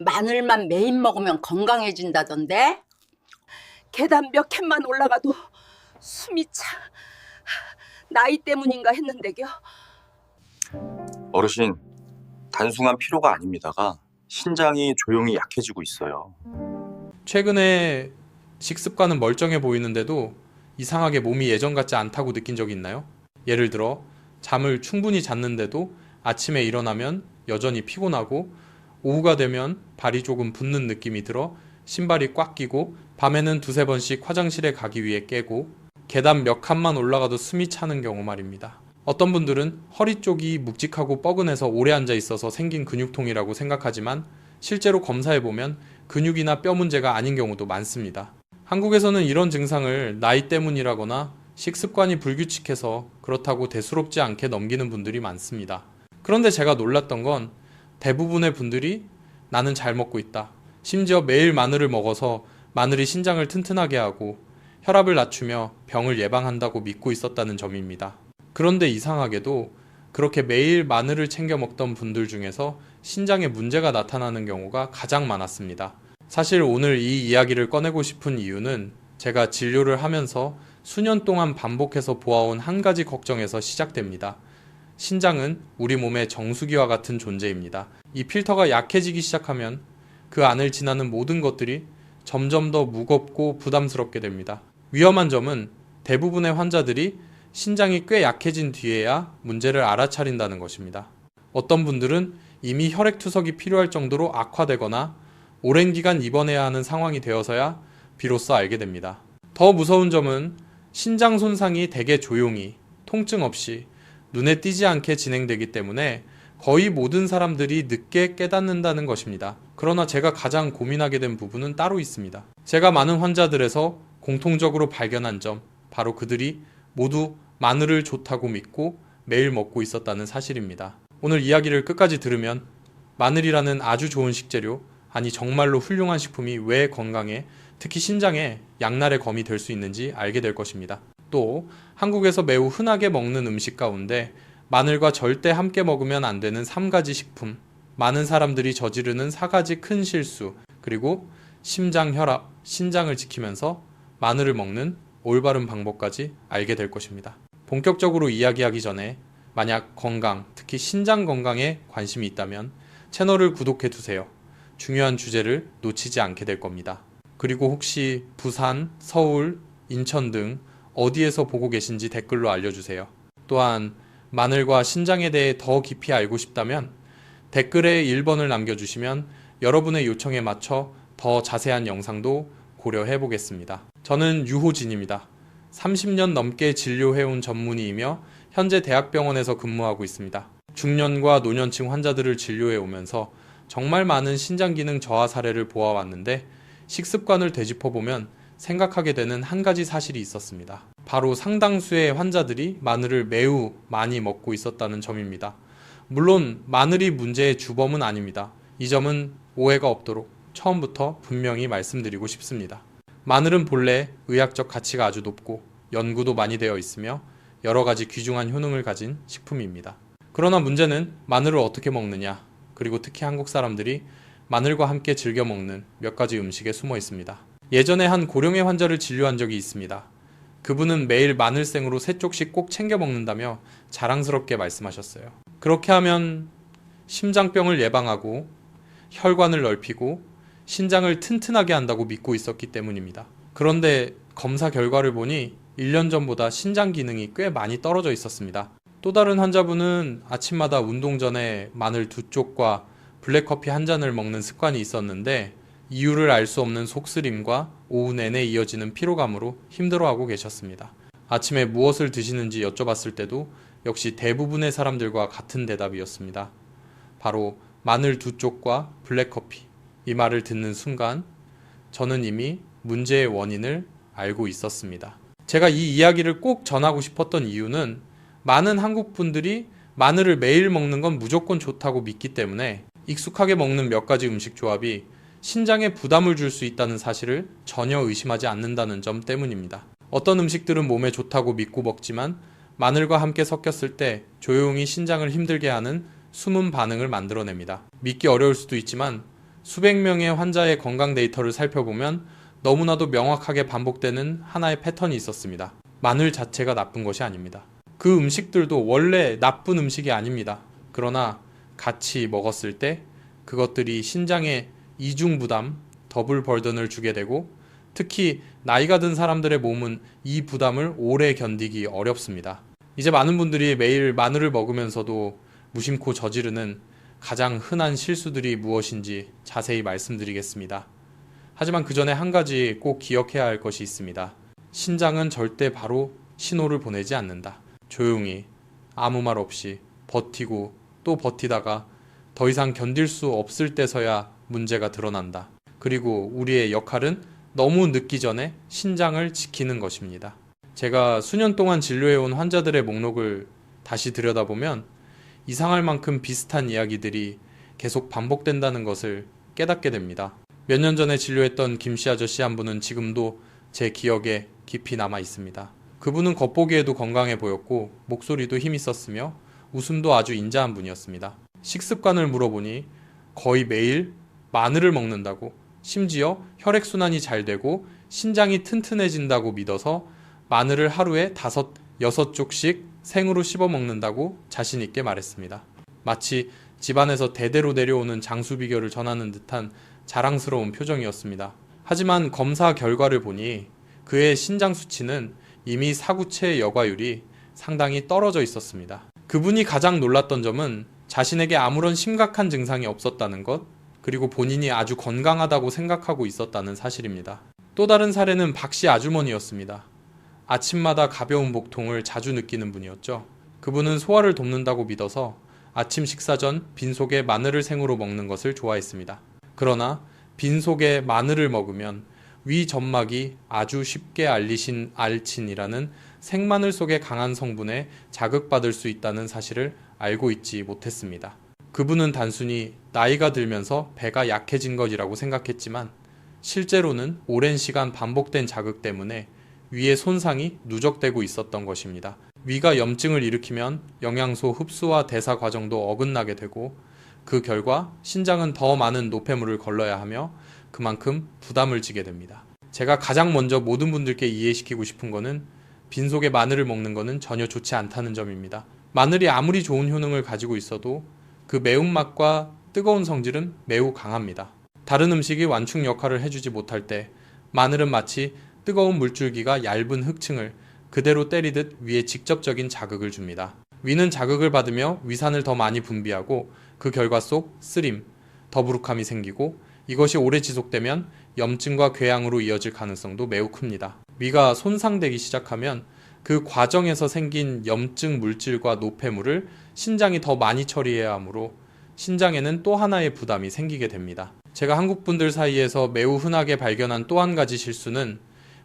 마늘만 매일 먹으면 건강해진다던데? 계단 몇 캔만 올라가도 숨이 차. 나이 때문인가 했는데요. 어르신, 단순한 피로가 아닙니다가 신장이 조용히 약해지고 있어요. 최근에 식습관은 멀쩡해 보이는데도 이상하게 몸이 예전 같지 않다고 느낀 적이 있나요? 예를 들어 잠을 충분히 잤는데도 아침에 일어나면 여전히 피곤하고 오후가 되면 발이 조금 붓는 느낌이 들어 신발이 꽉 끼고 밤에는 두세 번씩 화장실에 가기 위해 깨고 계단 몇 칸만 올라가도 숨이 차는 경우 말입니다. 어떤 분들은 허리 쪽이 묵직하고 뻐근해서 오래 앉아 있어서 생긴 근육통이라고 생각하지만 실제로 검사해 보면 근육이나 뼈 문제가 아닌 경우도 많습니다. 한국에서는 이런 증상을 나이 때문이라거나 식습관이 불규칙해서 그렇다고 대수롭지 않게 넘기는 분들이 많습니다. 그런데 제가 놀랐던 건 대부분의 분들이 나는 잘 먹고 있다. 심지어 매일 마늘을 먹어서 마늘이 신장을 튼튼하게 하고 혈압을 낮추며 병을 예방한다고 믿고 있었다는 점입니다. 그런데 이상하게도 그렇게 매일 마늘을 챙겨 먹던 분들 중에서 신장에 문제가 나타나는 경우가 가장 많았습니다. 사실 오늘 이 이야기를 꺼내고 싶은 이유는 제가 진료를 하면서 수년 동안 반복해서 보아온 한 가지 걱정에서 시작됩니다. 신장은 우리 몸의 정수기와 같은 존재입니다. 이 필터가 약해지기 시작하면 그 안을 지나는 모든 것들이 점점 더 무겁고 부담스럽게 됩니다. 위험한 점은 대부분의 환자들이 신장이 꽤 약해진 뒤에야 문제를 알아차린다는 것입니다. 어떤 분들은 이미 혈액투석이 필요할 정도로 악화되거나 오랜 기간 입원해야 하는 상황이 되어서야 비로소 알게 됩니다. 더 무서운 점은 신장 손상이 대개 조용히, 통증 없이, 눈에 띄지 않게 진행되기 때문에 거의 모든 사람들이 늦게 깨닫는다는 것입니다. 그러나 제가 가장 고민하게 된 부분은 따로 있습니다. 제가 많은 환자들에서 공통적으로 발견한 점, 바로 그들이 모두 마늘을 좋다고 믿고 매일 먹고 있었다는 사실입니다. 오늘 이야기를 끝까지 들으면 마늘이라는 아주 좋은 식재료, 아니 정말로 훌륭한 식품이 왜 건강에, 특히 신장에 양날의 검이 될 수 있는지 알게 될 것입니다. 또 한국에서 매우 흔하게 먹는 음식 가운데 마늘과 절대 함께 먹으면 안 되는 3가지 식품, 많은 사람들이 저지르는 4가지 큰 실수, 그리고 심장 혈압, 신장을 지키면서 마늘을 먹는 올바른 방법까지 알게 될 것입니다. 본격적으로 이야기하기 전에 만약 건강, 특히 신장 건강에 관심이 있다면 채널을 구독해 두세요. 중요한 주제를 놓치지 않게 될 겁니다. 그리고 혹시 부산, 서울, 인천 등 어디에서 보고 계신지 댓글로 알려주세요. 또한 마늘과 신장에 대해 더 깊이 알고 싶다면 댓글에 1번을 남겨주시면 여러분의 요청에 맞춰 더 자세한 영상도 고려해 보겠습니다. 저는 유호진입니다. 30년 넘게 진료해온 전문의이며 현재 대학병원에서 근무하고 있습니다. 중년과 노년층 환자들을 진료해 오면서 정말 많은 신장 기능 저하 사례를 보아왔는데 식습관을 되짚어 보면 생각하게 되는 한 가지 사실이 있었습니다. 바로 상당수의 환자들이 마늘을 매우 많이 먹고 있었다는 점입니다. 물론 마늘이 문제의 주범은 아닙니다. 이 점은 오해가 없도록 처음부터 분명히 말씀드리고 싶습니다. 마늘은 본래 의학적 가치가 아주 높고 연구도 많이 되어 있으며 여러 가지 귀중한 효능을 가진 식품입니다. 그러나 문제는 마늘을 어떻게 먹느냐, 그리고 특히 한국 사람들이 마늘과 함께 즐겨 먹는 몇 가지 음식에 숨어 있습니다. 예전에 한 고령의 환자를 진료한 적이 있습니다. 그분은 매일 마늘생으로 세 쪽씩 꼭 챙겨 먹는다며 자랑스럽게 말씀하셨어요. 그렇게 하면 심장병을 예방하고 혈관을 넓히고 신장을 튼튼하게 한다고 믿고 있었기 때문입니다. 그런데 검사 결과를 보니 1년 전보다 신장 기능이 꽤 많이 떨어져 있었습니다. 또 다른 환자분은 아침마다 운동 전에 마늘 두 쪽과 블랙커피 한 잔을 먹는 습관이 있었는데 이유를 알 수 없는 속쓰림과 오후 내내 이어지는 피로감으로 힘들어하고 계셨습니다. 아침에 무엇을 드시는지 여쭤봤을 때도 역시 대부분의 사람들과 같은 대답이었습니다. 바로 마늘 두 쪽과 블랙커피. 이 말을 듣는 순간 저는 이미 문제의 원인을 알고 있었습니다. 제가 이 이야기를 꼭 전하고 싶었던 이유는 많은 한국 분들이 마늘을 매일 먹는 건 무조건 좋다고 믿기 때문에 익숙하게 먹는 몇 가지 음식 조합이 신장에 부담을 줄 수 있다는 사실을 전혀 의심하지 않는다는 점 때문입니다. 어떤 음식들은 몸에 좋다고 믿고 먹지만 마늘과 함께 섞였을 때 조용히 신장을 힘들게 하는 숨은 반응을 만들어냅니다. 믿기 어려울 수도 있지만 수백 명의 환자의 건강 데이터를 살펴보면 너무나도 명확하게 반복되는 하나의 패턴이 있었습니다. 마늘 자체가 나쁜 것이 아닙니다. 그 음식들도 원래 나쁜 음식이 아닙니다. 그러나 같이 먹었을 때 그것들이 신장에 이중 부담, 더블 벌든을 주게 되고 특히 나이가 든 사람들의 몸은 이 부담을 오래 견디기 어렵습니다. 이제 많은 분들이 매일 마늘을 먹으면서도 무심코 저지르는 가장 흔한 실수들이 무엇인지 자세히 말씀드리겠습니다. 하지만 그 전에 한 가지 꼭 기억해야 할 것이 있습니다. 신장은 절대 바로 신호를 보내지 않는다. 조용히 아무 말 없이 버티고 또 버티다가 더 이상 견딜 수 없을 때서야 문제가 드러난다. 그리고 우리의 역할은 너무 늦기 전에 신장을 지키는 것입니다. 제가 수년 동안 진료해온 환자들의 목록을 다시 들여다보면 이상할 만큼 비슷한 이야기들이 계속 반복된다는 것을 깨닫게 됩니다. 몇 년 전에 진료했던 김씨 아저씨 한 분은 지금도 제 기억에 깊이 남아 있습니다. 그분은 겉보기에도 건강해 보였고 목소리도 힘 있었으며 웃음도 아주 인자한 분이었습니다. 식습관을 물어보니 거의 매일 마늘을 먹는다고 심지어 혈액순환이 잘 되고 신장이 튼튼해진다고 믿어서 마늘을 하루에 다섯, 여섯 쪽씩 생으로 씹어 먹는다고 자신있게 말했습니다. 마치 집안에서 대대로 내려오는 장수 비결을 전하는 듯한 자랑스러운 표정이었습니다. 하지만 검사 결과를 보니 그의 신장 수치는 이미 사구체 여과율이 상당히 떨어져 있었습니다. 그분이 가장 놀랐던 점은 자신에게 아무런 심각한 증상이 없었다는 것, 그리고 본인이 아주 건강하다고 생각하고 있었다는 사실입니다. 또 다른 사례는 박씨 아주머니였습니다. 아침마다 가벼운 복통을 자주 느끼는 분이었죠. 그분은 소화를 돕는다고 믿어서 아침 식사 전 빈속에 마늘을 생으로 먹는 것을 좋아했습니다. 그러나 빈속에 마늘을 먹으면 위 점막이 아주 쉽게 알리신 알친이라는 생마늘 속의 강한 성분에 자극받을 수 있다는 사실을 알고 있지 못했습니다. 그분은 단순히 나이가 들면서 배가 약해진 것이라고 생각했지만 실제로는 오랜 시간 반복된 자극 때문에 위의 손상이 누적되고 있었던 것입니다. 위가 염증을 일으키면 영양소 흡수와 대사 과정도 어긋나게 되고 그 결과 신장은 더 많은 노폐물을 걸러야 하며 그만큼 부담을 지게 됩니다. 제가 가장 먼저 모든 분들께 이해시키고 싶은 거는 빈속에 마늘을 먹는 거는 전혀 좋지 않다는 점입니다. 마늘이 아무리 좋은 효능을 가지고 있어도 그 매운맛과 뜨거운 성질은 매우 강합니다. 다른 음식이 완충 역할을 해주지 못할 때 마늘은 마치 뜨거운 물줄기가 얇은 흙층을 그대로 때리듯 위에 직접적인 자극을 줍니다. 위는 자극을 받으며 위산을 더 많이 분비하고 그 결과 속 쓰림, 더부룩함이 생기고 이것이 오래 지속되면 염증과 궤양으로 이어질 가능성도 매우 큽니다. 위가 손상되기 시작하면 그 과정에서 생긴 염증 물질과 노폐물을 신장이 더 많이 처리해야 하므로 신장에는 또 하나의 부담이 생기게 됩니다. 제가 한국 분들 사이에서 매우 흔하게 발견한 또 한 가지 실수는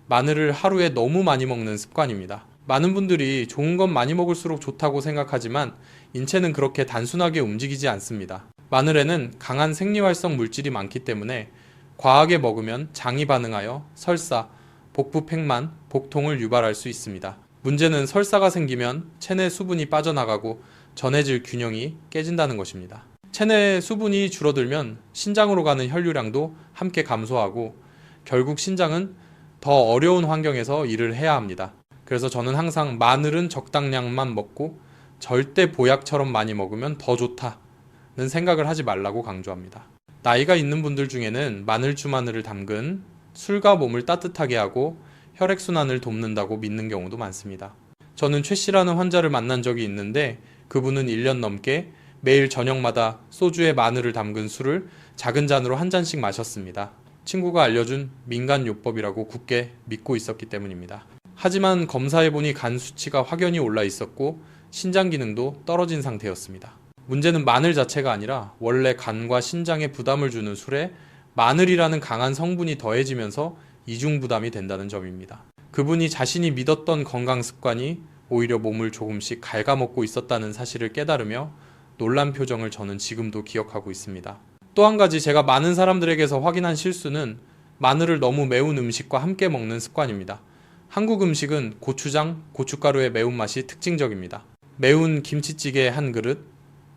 마늘을 하루에 너무 많이 먹는 습관입니다. 많은 분들이 좋은 건 많이 먹을수록 좋다고 생각하지만 인체는 그렇게 단순하게 움직이지 않습니다. 마늘에는 강한 생리활성 물질이 많기 때문에 과하게 먹으면 장이 반응하여 설사, 복부 팽만, 복통을 유발할 수 있습니다. 문제는 설사가 생기면 체내 수분이 빠져나가고 전해질 균형이 깨진다는 것입니다. 체내 수분이 줄어들면 신장으로 가는 혈류량도 함께 감소하고 결국 신장은 더 어려운 환경에서 일을 해야 합니다. 그래서 저는 항상 마늘은 적당량만 먹고 절대 보약처럼 많이 먹으면 더 좋다는 생각을 하지 말라고 강조합니다. 나이가 있는 분들 중에는 마늘주 마늘을 담근 술과 몸을 따뜻하게 하고 혈액순환을 돕는다고 믿는 경우도 많습니다. 저는 최 씨라는 환자를 만난 적이 있는데 그분은 1년 넘게 매일 저녁마다 소주에 마늘을 담근 술을 작은 잔으로 한 잔씩 마셨습니다. 친구가 알려준 민간요법이라고 굳게 믿고 있었기 때문입니다. 하지만 검사해보니 간 수치가 확연히 올라 있었고 신장 기능도 떨어진 상태였습니다. 문제는 마늘 자체가 아니라 원래 간과 신장에 부담을 주는 술에 마늘이라는 강한 성분이 더해지면서 이중 부담이 된다는 점입니다. 그분이 자신이 믿었던 건강 습관이 오히려 몸을 조금씩 갉아먹고 있었다는 사실을 깨달으며 놀란 표정을 저는 지금도 기억하고 있습니다. 또 한 가지 제가 많은 사람들에게서 확인한 실수는 마늘을 너무 매운 음식과 함께 먹는 습관입니다. 한국 음식은 고추장, 고춧가루의 매운맛이 특징적입니다. 매운 김치찌개 한 그릇,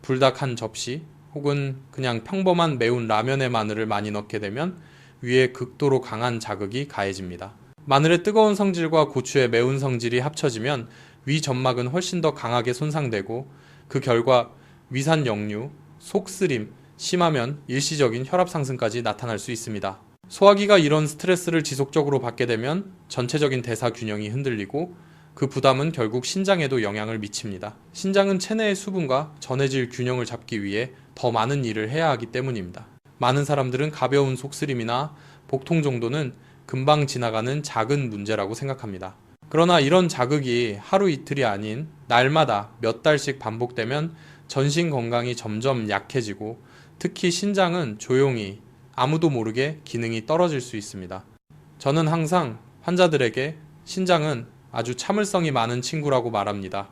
불닭 한 접시, 혹은 그냥 평범한 매운 라면에 마늘을 많이 넣게 되면 위에 극도로 강한 자극이 가해집니다. 마늘의 뜨거운 성질과 고추의 매운 성질이 합쳐지면 위 점막은 훨씬 더 강하게 손상되고 그 결과 위산 역류, 속쓰림, 심하면 일시적인 혈압 상승까지 나타날 수 있습니다. 소화기가 이런 스트레스를 지속적으로 받게 되면 전체적인 대사 균형이 흔들리고 그 부담은 결국 신장에도 영향을 미칩니다. 신장은 체내의 수분과 전해질 균형을 잡기 위해 더 많은 일을 해야 하기 때문입니다. 많은 사람들은 가벼운 속쓰림이나 복통 정도는 금방 지나가는 작은 문제라고 생각합니다. 그러나 이런 자극이 하루 이틀이 아닌 날마다 몇 달씩 반복되면 전신 건강이 점점 약해지고 특히 신장은 조용히 아무도 모르게 기능이 떨어질 수 있습니다. 저는 항상 환자들에게 신장은 아주 참을성이 많은 친구라고 말합니다.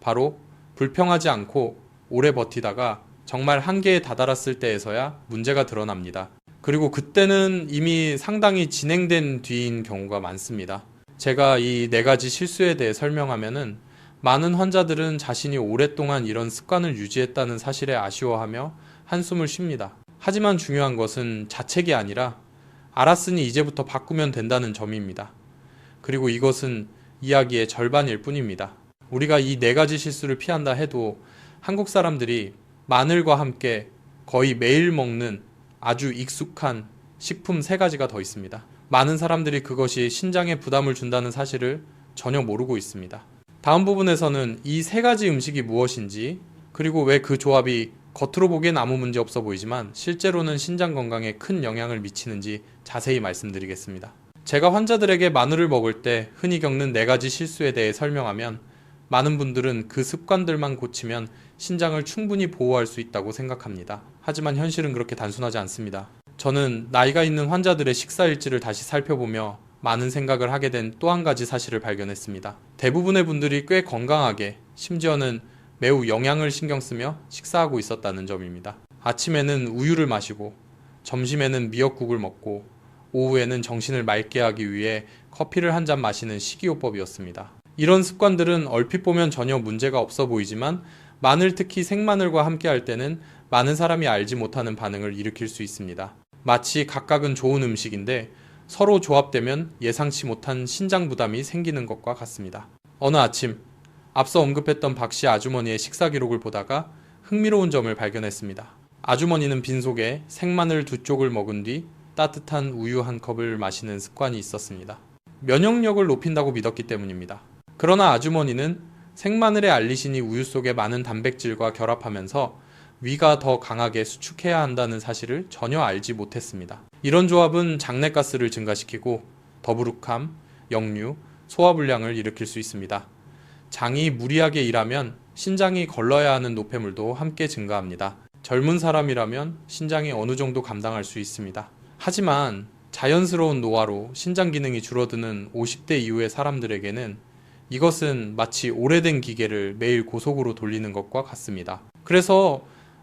바로 불평하지 않고 오래 버티다가 정말 한계에 다다랐을 때에서야 문제가 드러납니다. 그리고 그때는 이미 상당히 진행된 뒤인 경우가 많습니다. 제가 이 네 가지 실수에 대해 설명하면은 많은 환자들은 자신이 오랫동안 이런 습관을 유지했다는 사실에 아쉬워하며 한숨을 쉽니다. 하지만 중요한 것은 자책이 아니라 알았으니 이제부터 바꾸면 된다는 점입니다. 그리고 이것은 이야기의 절반일 뿐입니다. 우리가 이 네 가지 실수를 피한다 해도 한국 사람들이 마늘과 함께 거의 매일 먹는 아주 익숙한 식품 세 가지가 더 있습니다. 많은 사람들이 그것이 신장에 부담을 준다는 사실을 전혀 모르고 있습니다. 다음 부분에서는 이 세 가지 음식이 무엇인지 그리고 왜 그 조합이 겉으로 보기엔 아무 문제 없어 보이지만 실제로는 신장 건강에 큰 영향을 미치는지 자세히 말씀드리겠습니다. 제가 환자들에게 마늘을 먹을 때 흔히 겪는 네 가지 실수에 대해 설명하면 많은 분들은 그 습관들만 고치면 신장을 충분히 보호할 수 있다고 생각합니다. 하지만 현실은 그렇게 단순하지 않습니다. 저는 나이가 있는 환자들의 식사 일지를 다시 살펴보며 많은 생각을 하게 된 또 한 가지 사실을 발견했습니다. 대부분의 분들이 꽤 건강하게 심지어는 매우 영양을 신경 쓰며 식사하고 있었다는 점입니다. 아침에는 우유를 마시고 점심에는 미역국을 먹고 오후에는 정신을 맑게 하기 위해 커피를 한 잔 마시는 식이요법이었습니다. 이런 습관들은 얼핏 보면 전혀 문제가 없어 보이지만 마늘 특히 생마늘과 함께 할 때는 많은 사람이 알지 못하는 반응을 일으킬 수 있습니다. 마치 각각은 좋은 음식인데 서로 조합되면 예상치 못한 신장 부담이 생기는 것과 같습니다. 어느 아침 앞서 언급했던 박씨 아주머니의 식사 기록을 보다가 흥미로운 점을 발견했습니다. 아주머니는 빈속에 생마늘 두 쪽을 먹은 뒤 따뜻한 우유 한 컵을 마시는 습관이 있었습니다. 면역력을 높인다고 믿었기 때문입니다. 그러나 아주머니는 생마늘의 알리신이 우유 속에 많은 단백질과 결합하면서 위가 더 강하게 수축해야 한다는 사실을 전혀 알지 못했습니다. 이런 조합은 장내가스를 증가시키고 더부룩함, 역류, 소화불량을 일으킬 수 있습니다. 장이 무리하게 일하면 신장이 걸러야 하는 노폐물도 함께 증가합니다. 젊은 사람이라면 신장이 어느 정도 감당할 수 있습니다. 하지만 자연스러운 노화로 신장 기능이 줄어드는 50대 이후의 사람들에게는 이것은 마치 오래된 기계를 매일 고속으로 돌리는 것과 같습니다. 그래서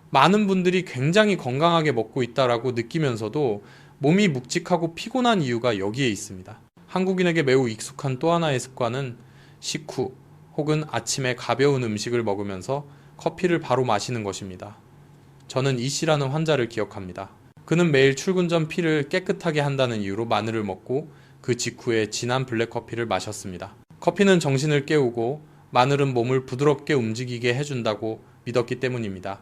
많은 분들이 굉장히 건강하게 먹고 있다라고 느끼면서도 몸이 묵직하고 피곤한 이유가 여기에 있습니다. 한국인에게 매우 익숙한 또 하나의 습관은 식후 혹은 아침에 가벼운 음식을 먹으면서 커피를 바로 마시는 것입니다. 저는 이 씨라는 환자를 기억합니다. 그는 매일 출근 전 피를 깨끗하게 한다는 이유로 마늘을 먹고 그 직후에 진한 블랙커피를 마셨습니다. 커피는 정신을 깨우고 마늘은 몸을 부드럽게 움직이게 해준다고 믿었기 때문입니다.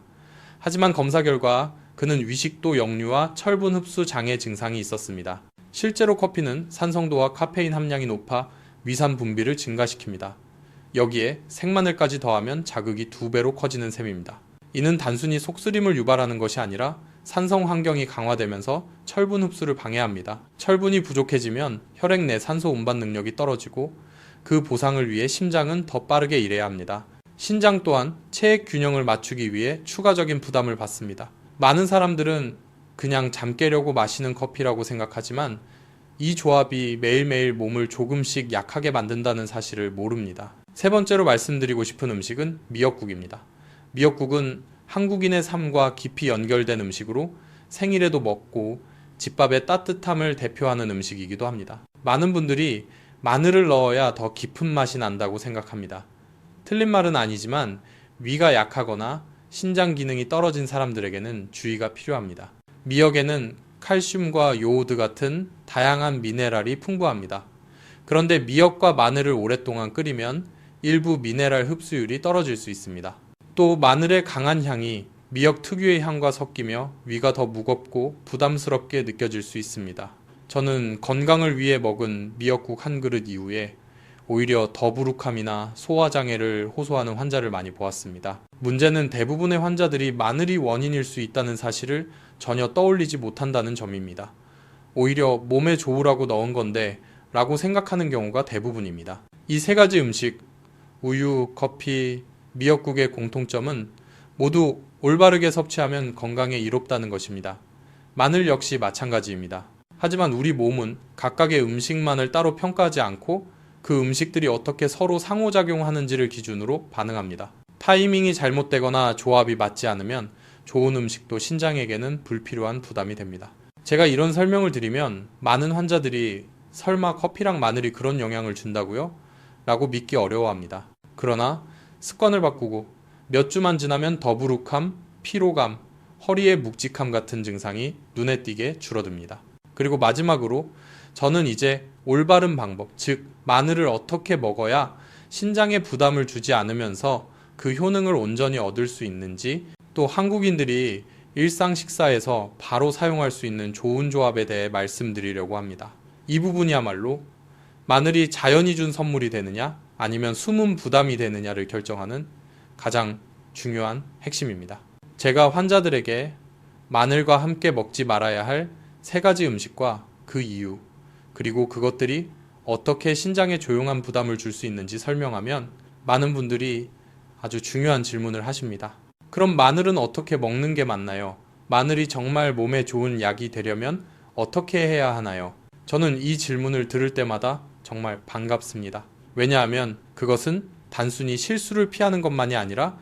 하지만 검사 결과 그는 위식도 역류와 철분 흡수 장애 증상이 있었습니다. 실제로 커피는 산성도와 카페인 함량이 높아 위산 분비를 증가시킵니다. 여기에 생마늘까지 더하면 자극이 두 배로 커지는 셈입니다. 이는 단순히 속쓰림을 유발하는 것이 아니라 산성 환경이 강화되면서 철분 흡수를 방해합니다. 철분이 부족해지면 혈액 내 산소 운반 능력이 떨어지고 그 보상을 위해 심장은 더 빠르게 일해야 합니다. 신장 또한 체액 균형을 맞추기 위해 추가적인 부담을 받습니다. 많은 사람들은 그냥 잠 깨려고 마시는 커피라고 생각하지만 이 조합이 매일매일 몸을 조금씩 약하게 만든다는 사실을 모릅니다. 세 번째로 말씀드리고 싶은 음식은 미역국입니다. 미역국은 한국인의 삶과 깊이 연결된 음식으로 생일에도 먹고 집밥의 따뜻함을 대표하는 음식이기도 합니다. 많은 분들이 마늘을 넣어야 더 깊은 맛이 난다고 생각합니다. 틀린 말은 아니지만 위가 약하거나 신장 기능이 떨어진 사람들에게는 주의가 필요합니다. 미역에는 칼슘과 요오드 같은 다양한 미네랄이 풍부합니다. 그런데 미역과 마늘을 오랫동안 끓이면 일부 미네랄 흡수율이 떨어질 수 있습니다. 또 마늘의 강한 향이 미역 특유의 향과 섞이며 위가 더 무겁고 부담스럽게 느껴질 수 있습니다. 저는 건강을 위해 먹은 미역국 한 그릇 이후에 오히려 더부룩함이나 소화장애를 호소하는 환자를 많이 보았습니다. 문제는 대부분의 환자들이 마늘이 원인일 수 있다는 사실을 전혀 떠올리지 못한다는 점입니다. 오히려 몸에 좋으라고 넣은 건데 라고 생각하는 경우가 대부분입니다. 이 세 가지 음식, 우유, 커피, 미역국의 공통점은 모두 올바르게 섭취하면 건강에 이롭다는 것입니다. 마늘 역시 마찬가지입니다. 하지만 우리 몸은 각각의 음식만을 따로 평가하지 않고 그 음식들이 어떻게 서로 상호작용하는지를 기준으로 반응합니다. 타이밍이 잘못되거나 조합이 맞지 않으면 좋은 음식도 신장에게는 불필요한 부담이 됩니다. 제가 이런 설명을 드리면 많은 환자들이 설마 커피랑 마늘이 그런 영향을 준다고요? 라고 믿기 어려워합니다. 그러나 습관을 바꾸고 몇 주만 지나면 더부룩함, 피로감, 허리의 묵직함 같은 증상이 눈에 띄게 줄어듭니다. 그리고 마지막으로 저는 이제 올바른 방법, 즉 마늘을 어떻게 먹어야 신장에 부담을 주지 않으면서 그 효능을 온전히 얻을 수 있는지 또 한국인들이 일상 식사에서 바로 사용할 수 있는 좋은 조합에 대해 말씀드리려고 합니다. 이 부분이야말로 마늘이 자연이 준 선물이 되느냐 아니면 숨은 부담이 되느냐를 결정하는 가장 중요한 핵심입니다. 제가 환자들에게 마늘과 함께 먹지 말아야 할 세 가지 음식과 그 이유, 그리고 그것들이 어떻게 신장에 조용한 부담을 줄 수 있는지 설명하면 많은 분들이 아주 중요한 질문을 하십니다. 그럼 마늘은 어떻게 먹는 게 맞나요? 마늘이 정말 몸에 좋은 약이 되려면 어떻게 해야 하나요? 저는 이 질문을 들을 때마다 정말 반갑습니다. 왜냐하면 그것은 단순히 실수를 피하는 것만이 아니라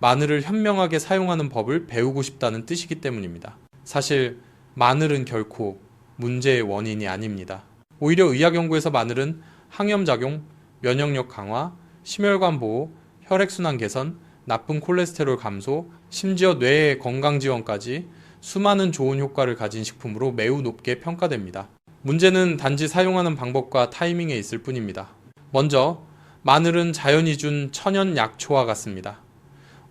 마늘을 현명하게 사용하는 법을 배우고 싶다는 뜻이기 때문입니다. 사실 마늘은 결코 문제의 원인이 아닙니다. 오히려 의학 연구에서 마늘은 항염 작용, 면역력 강화, 심혈관 보호, 혈액순환 개선, 나쁜 콜레스테롤 감소, 심지어 뇌의 건강 지원까지 수많은 좋은 효과를 가진 식품으로 매우 높게 평가됩니다. 문제는 단지 사용하는 방법과 타이밍에 있을 뿐입니다. 먼저 마늘은 자연이 준 천연 약초와 같습니다.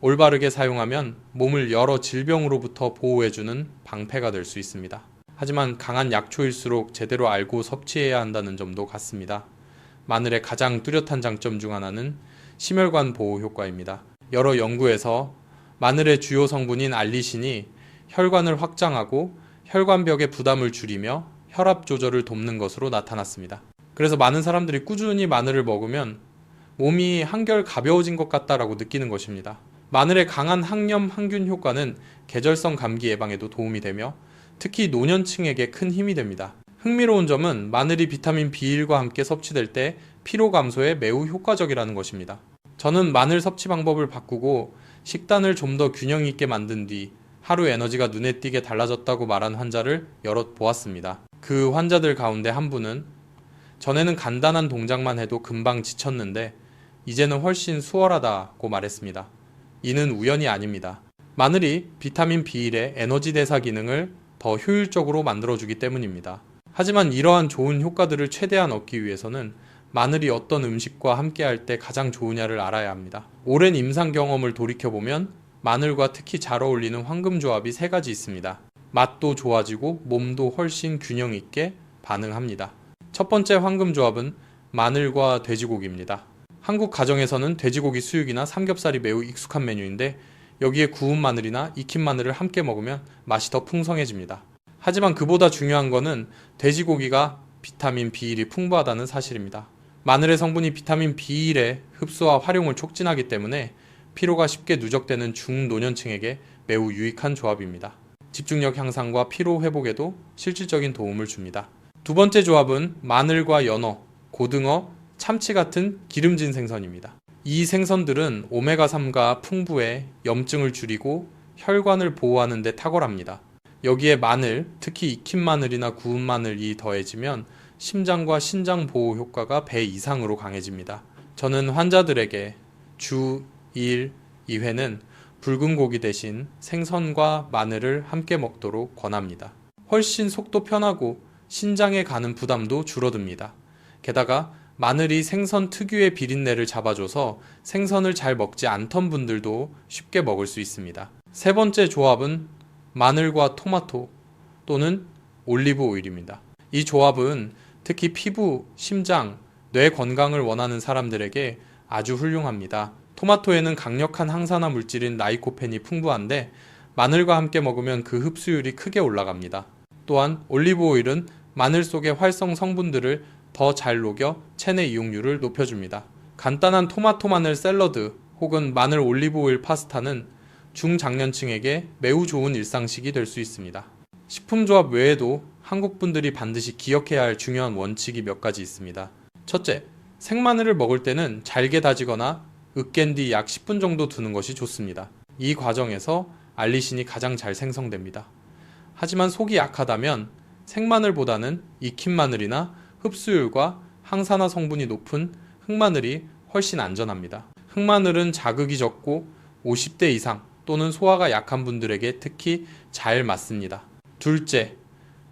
올바르게 사용하면 몸을 여러 질병으로부터 보호해주는 방패가 될 수 있습니다. 하지만 강한 약초일수록 제대로 알고 섭취해야 한다는 점도 같습니다. 마늘의 가장 뚜렷한 장점 중 하나는 심혈관 보호 효과입니다. 여러 연구에서 마늘의 주요 성분인 알리신이 혈관을 확장하고 혈관벽의 부담을 줄이며 혈압 조절을 돕는 것으로 나타났습니다. 그래서 많은 사람들이 꾸준히 마늘을 먹으면 몸이 한결 가벼워진 것 같다라고 느끼는 것입니다. 마늘의 강한 항염 항균 효과는 계절성 감기 예방에도 도움이 되며 특히 노년층에게 큰 힘이 됩니다. 흥미로운 점은 마늘이 비타민 B1과 함께 섭취될 때 피로 감소에 매우 효과적이라는 것입니다. 저는 마늘 섭취 방법을 바꾸고 식단을 좀 더 균형 있게 만든 뒤 하루 에너지가 눈에 띄게 달라졌다고 말한 환자를 여럿 보았습니다. 그 환자들 가운데 한 분은 전에는 간단한 동작만 해도 금방 지쳤는데 이제는 훨씬 수월하다고 말했습니다. 이는 우연이 아닙니다. 마늘이 비타민 B1의 에너지 대사 기능을 더 효율적으로 만들어주기 때문입니다. 하지만 이러한 좋은 효과들을 최대한 얻기 위해서는 마늘이 어떤 음식과 함께 할 때 가장 좋으냐를 알아야 합니다. 오랜 임상 경험을 돌이켜보면 마늘과 특히 잘 어울리는 황금 조합이 세 가지 있습니다. 맛도 좋아지고 몸도 훨씬 균형 있게 반응합니다. 첫 번째 황금 조합은 마늘과 돼지고기입니다. 한국 가정에서는 돼지고기 수육이나 삼겹살이 매우 익숙한 메뉴인데 여기에 구운 마늘이나 익힌 마늘을 함께 먹으면 맛이 더 풍성해집니다. 하지만 그보다 중요한 것은 돼지고기가 비타민 B1이 풍부하다는 사실입니다. 마늘의 성분이 비타민 B1의 흡수와 활용을 촉진하기 때문에 피로가 쉽게 누적되는 중노년층에게 매우 유익한 조합입니다. 집중력 향상과 피로 회복에도 실질적인 도움을 줍니다. 두 번째 조합은 마늘과 연어, 고등어, 참치 같은 기름진 생선입니다. 이 생선들은 오메가3가 풍부해 염증을 줄이고 혈관을 보호하는 데 탁월합니다. 여기에 마늘, 특히 익힌 마늘이나 구운 마늘이 더해지면 심장과 신장 보호 효과가 배 이상으로 강해집니다. 저는 환자들에게 주 1, 2회는 붉은 고기 대신 생선과 마늘을 함께 먹도록 권합니다. 훨씬 속도 편하고 신장에 가는 부담도 줄어듭니다. 게다가 마늘이 생선 특유의 비린내를 잡아줘서 생선을 잘 먹지 않던 분들도 쉽게 먹을 수 있습니다. 세 번째 조합은 마늘과 토마토 또는 올리브 오일입니다. 이 조합은 특히 피부, 심장, 뇌 건강을 원하는 사람들에게 아주 훌륭합니다. 토마토에는 강력한 항산화 물질인 라이코펜이 풍부한데 마늘과 함께 먹으면 그 흡수율이 크게 올라갑니다. 또한 올리브 오일은 마늘 속의 활성 성분들을 더 잘 녹여 체내 이용률을 높여줍니다. 간단한 토마토 마늘 샐러드 혹은 마늘 올리브 오일 파스타는 중장년층에게 매우 좋은 일상식이 될 수 있습니다. 식품 조합 외에도 한국 분들이 반드시 기억해야 할 중요한 원칙이 몇 가지 있습니다. 첫째, 생마늘을 먹을 때는 잘게 다지거나 으깬 뒤 약 10분 정도 두는 것이 좋습니다. 이 과정에서 알리신이 가장 잘 생성됩니다. 하지만 속이 약하다면 생마늘보다는 익힌 마늘이나 흡수율과 항산화 성분이 높은 흑마늘이 훨씬 안전합니다. 흑마늘은 자극이 적고 50대 이상 또는 소화가 약한 분들에게 특히 잘 맞습니다. 둘째,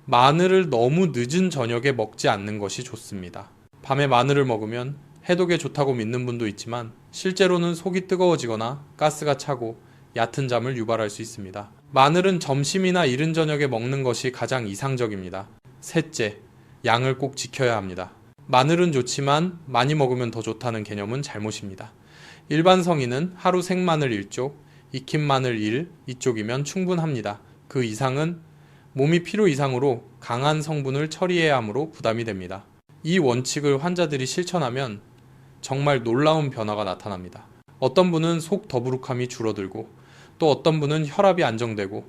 마늘을 너무 늦은 저녁에 먹지 않는 것이 좋습니다. 밤에 마늘을 먹으면 해독에 좋다고 믿는 분도 있지만 실제로는 속이 뜨거워지거나 가스가 차고 얕은 잠을 유발할 수 있습니다. 마늘은 점심이나 이른 저녁에 먹는 것이 가장 이상적입니다. 셋째, 양을 꼭 지켜야 합니다. 마늘은 좋지만 많이 먹으면 더 좋다는 개념은 잘못입니다. 일반 성인은 하루 생마늘 1쪽, 익힌 마늘 1, 이쪽이면 충분합니다. 그 이상은 몸이 필요 이상으로 강한 성분을 처리해야 하므로 부담이 됩니다. 이 원칙을 환자들이 실천하면 정말 놀라운 변화가 나타납니다. 어떤 분은 속 더부룩함이 줄어들고 또 어떤 분은 혈압이 안정되고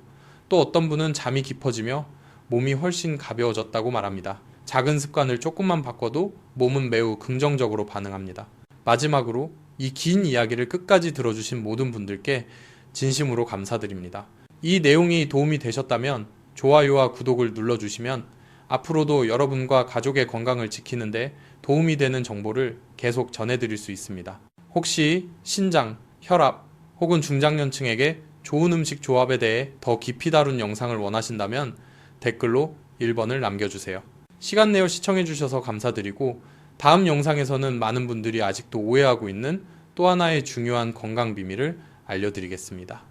또 어떤 분은 잠이 깊어지며 몸이 훨씬 가벼워졌다고 말합니다. 작은 습관을 조금만 바꿔도 몸은 매우 긍정적으로 반응합니다. 마지막으로 이 긴 이야기를 끝까지 들어주신 모든 분들께 진심으로 감사드립니다. 이 내용이 도움이 되셨다면 좋아요와 구독을 눌러주시면 앞으로도 여러분과 가족의 건강을 지키는데 도움이 되는 정보를 계속 전해드릴 수 있습니다. 혹시 신장, 혈압 혹은 중장년층에게 좋은 음식 조합에 대해 더 깊이 다룬 영상을 원하신다면 댓글로 1번을 남겨주세요. 시간 내어 시청해주셔서 감사드리고 다음 영상에서는 많은 분들이 아직도 오해하고 있는 또 하나의 중요한 건강 비밀을 알려드리겠습니다.